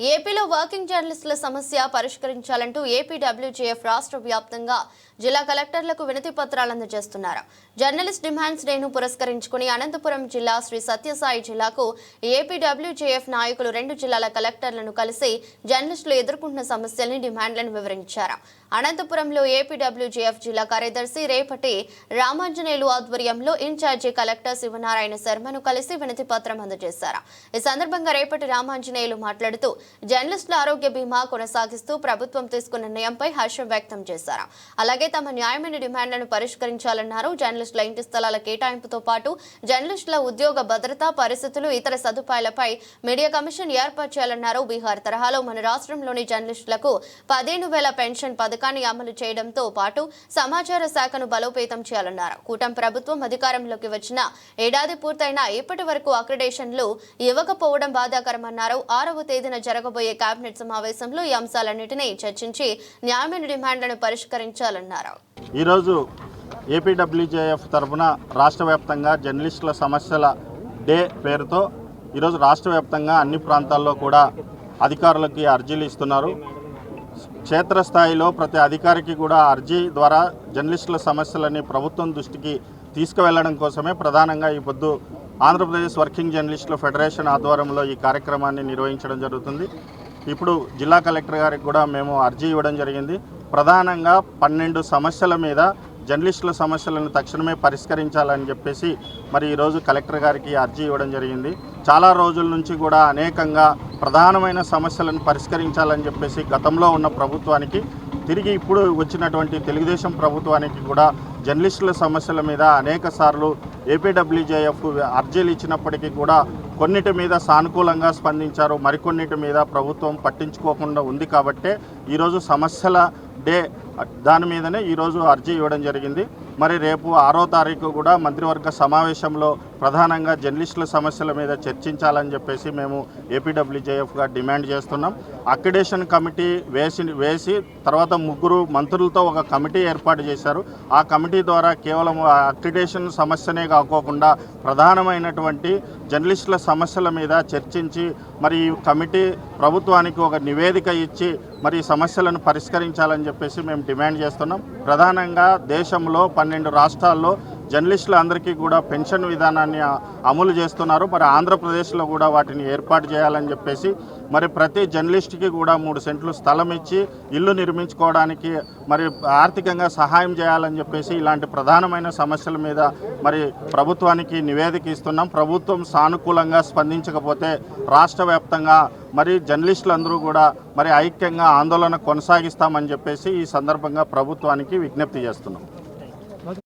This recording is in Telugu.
ఏపీలో వర్కింగ్ జర్నలిస్టుల సమస్య పరిష్కరించాలంటూ ఏపీడబ్ల్యూజేఎఫ్ రాష్ట్ర వ్యాప్తంగా జిల్లా కలెక్టర్లకు వినతి పత్రాలు అందజేస్తున్నారు. జర్నలిస్ట్ డిమాండ్స్ డేను పురస్కరించుకుని అనంతపురం జిల్లా శ్రీ సత్యసాయి జిల్లాకు ఏపీడబ్ల్యూజేఎఫ్ నాయకులు రెండు జిల్లాల కలెక్టర్లను కలిసి జర్నలిస్టులు ఎదుర్కొంటున్న సమస్యల్ని డిమాండ్లను వివరించారు. అనంతపురంలో ఏపీడబ్ల్యూజేఎఫ్ జిల్లా కార్యదర్శి రేపటి రామాంజనేయులు ఆధ్వర్యంలో ఇన్ఛార్జి కలెక్టర్ శివనారాయణ శర్మను కలిసి వినతి పత్రం అందజేశారు. ఈ సందర్భంగా రేపటి రామాంజనేయులు మాట్లాడుతూ జర్నలిస్టుల ఆరోగ్య బీమా కొనసాగిస్తూ ప్రభుత్వం తీసుకున్న నిర్ణయంపై హర్షం వ్యక్తం చేశారు. అలాగే తమ న్యాయమైన డిమాండ్లను పరిష్కరించాలన్నారు. జర్నలిస్టుల ఇంటి స్థలాల కేటాయింపుతో పాటు జర్నలిస్టుల ఉద్యోగ భద్రత పరిస్థితులు ఇతర సదుపాయాలపై మీడియా కమిషన్ ఏర్పాటు చేయాలన్నారు. బీహార్ తరహాలో మన రాష్ట్రంలోని జర్నలిస్టులకు పదిహేను వేల పెన్షన్ పథకాన్ని అమలు చేయడంతో పాటు సమాచార శాఖను బలోపేతం చేయాలన్నారు. కూటమి ప్రభుత్వం అధికారంలోకి వచ్చిన ఏడాది పూర్తయినా ఇప్పటి వరకు అక్రిడేషన్లు ఇవ్వకపోవడం బాధాకరమన్నారు. ఆరవ తేదీన జరగబోయే కేబినెట్ సమావేశంలో ఈ అంశాలన్నింటినీ చర్చించి న్యాయమైన డిమాండ్లను పరిష్కరించాలన్నారు. ఈరోజు ఏపీడబ్ల్యూజేఎఫ్ తరఫున రాష్ట్ర వ్యాప్తంగా జర్నలిస్టుల సమస్యల డే పేరుతో ఈరోజు రాష్ట్ర వ్యాప్తంగా అన్ని ప్రాంతాల్లో కూడా అధికారులకి అర్జీలు ఇస్తున్నారు. క్షేత్రస్థాయిలో ప్రతి అధికారికి కూడా అర్జీ ద్వారా జర్నలిస్టుల సమస్యలని ప్రభుత్వం దృష్టికి తీసుకువెళ్ళడం కోసమే ప్రధానంగా ఈ పొద్దు ఆంధ్రప్రదేశ్ వర్కింగ్ జర్నలిస్టుల ఫెడరేషన్ ఆధ్వర్యంలో ఈ కార్యక్రమాన్ని నిర్వహించడం జరుగుతుంది. ఇప్పుడు జిల్లా కలెక్టర్ గారికి కూడా మేము అర్జీ ఇవ్వడం జరిగింది. ప్రధానంగా పన్నెండు సమస్యల మీద జర్నలిస్టుల సమస్యలను తక్షణమే పరిష్కరించాలని చెప్పేసి మరి ఈరోజు కలెక్టర్ గారికి అర్జీ ఇవ్వడం జరిగింది. చాలా రోజుల నుంచి కూడా అనేకంగా ప్రధానమైన సమస్యలను పరిష్కరించాలని చెప్పేసి గతంలో ఉన్న ప్రభుత్వానికి తిరిగి ఇప్పుడు వచ్చినటువంటి తెలుగుదేశం ప్రభుత్వానికి కూడా జర్నలిస్టుల సమస్యల మీద అనేక సార్లు ఏపీడబ్ల్యూజేఎఫ్ అర్జీలు ఇచ్చినప్పటికీ కూడా కొన్నిటి మీద సానుకూలంగా స్పందించారు మరికొన్నిటి మీద ప్రభుత్వం పట్టించుకోకుండా ఉంది కాబట్టే ఈరోజు సమస్యల డే దాని మీదనే ఈరోజు అర్జీ ఇవ్వడం జరిగింది. మరి రేపు ఆరో తారీఖు కూడా మంత్రివర్గ సమావేశంలో ప్రధానంగా జర్నలిస్టుల సమస్యల మీద చర్చించాలని చెప్పేసి మేము ఏపీడబ్ల్యూజేఎఫ్గా డిమాండ్ చేస్తున్నాం. అక్రిడేషన్ కమిటీ వేసి వేసి తర్వాత ముగ్గురు మంత్రులతో ఒక కమిటీ ఏర్పాటు చేశారు. ఆ కమిటీ ద్వారా కేవలం ఆ అక్రిడేషన్ సమస్యనే కాకోకుండా ప్రధానమైనటువంటి జర్నలిస్టుల సమస్యల మీద చర్చించి మరి ఈ కమిటీ ప్రభుత్వానికి ఒక నివేదిక ఇచ్చి మరి ఈ సమస్యలను పరిష్కరించాలని చెప్పేసి మేము డిమాండ్ చేస్తున్నాం. ప్రధానంగా దేశంలో పన్నెండు రాష్ట్రాల్లో జర్నలిస్టులు అందరికీ కూడా పెన్షన్ విధానాన్ని అమలు చేస్తున్నారు. మరి ఆంధ్రప్రదేశ్లో కూడా వాటిని ఏర్పాటు చేయాలని చెప్పేసి మరి ప్రతి జర్నలిస్ట్కి కూడా మూడు సెంట్లు స్థలం ఇచ్చి ఇల్లు నిర్మించుకోవడానికి మరి ఆర్థికంగా సహాయం చేయాలని చెప్పేసి ఇలాంటి ప్రధానమైన సమస్యల మీద మరి ప్రభుత్వానికి నివేదిక ఇస్తున్నాం. ప్రభుత్వం సానుకూలంగా స్పందించకపోతే రాష్ట్ర వ్యాప్తంగా మరి జర్నలిస్టులందరూ కూడా మరి ఐక్యంగా ఆందోళన కొనసాగిస్తామని చెప్పేసి ఈ సందర్భంగా ప్రభుత్వానికి విజ్ఞప్తి చేస్తున్నాం.